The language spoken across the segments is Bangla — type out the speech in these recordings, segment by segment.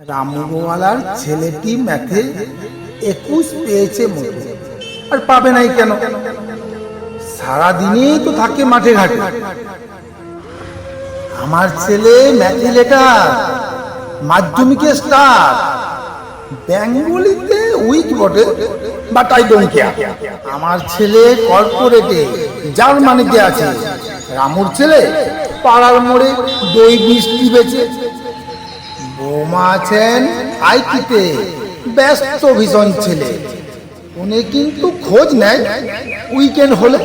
রামুগোয়ালার ছেলেটি ম্যাথে একুশ পেয়েছে মতো আর পাবে নাই কেন? সারাদিনই তো থাকে মাঠে ঘাটে। আমার ছেলে ম্যাথে লেটার, মাধ্যমিকে স্টার, বেঙ্গলিতে উইক বটে, বাট আই ডোন্ট আমার ছেলে কর্পোরেটে, জার্মানিতে আছে। রামুর ছেলে পাড়ার মোড়ে দই মিষ্টি বেচে। বৌমা আছেন আইটিতে। ব্যস্ত ভীষণ ছেলে। উনি কিন্তু খোঁজ নেয় উইকেন্ড হলে।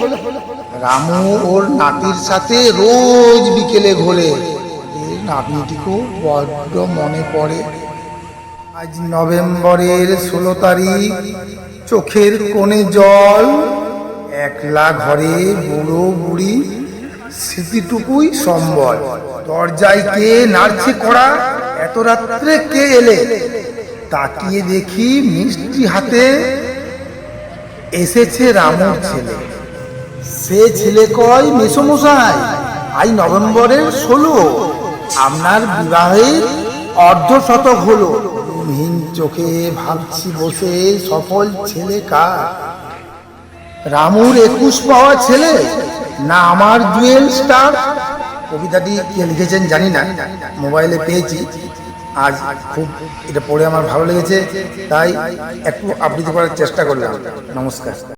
রামু ওর নাতির সাথে রোজ বিকেলে ঘোরে। এই নাতনিটিকেও বড্ড মনে পড়ে। আজ নভেম্বরের ষোলো তারিখ। চোখের কোণে জল, একলা ঘরে বুড়ো বুড়ি, স্মৃতিটুকুই সম্বল। দরজায় কে নাড়ছে কড়া? এত রাত্রে কে এলে? তাকিয়ে দেখি মিষ্টি হাতে এসেছে রামুর ছেলে। সে ছেলে কয় মেসমশাই আই নভেম্বরের ষোলো। আপনার বিবাহের অর্ধ শতক হলো। রুমহীন চোখে ভাবছি বসে সফল ছেলে কার? রামুর একুশ পাওয়া ছেলে? না আমার জুয়েল স্টার? কবিতাটি কে লিখেছেন জানি না, মোবাইলে পেয়েছি। আজ খুব এটা পড়ে আমার ভালো লেগেছে, তাই একটু আবৃত্তি করার চেষ্টা করলাম। নমস্কার।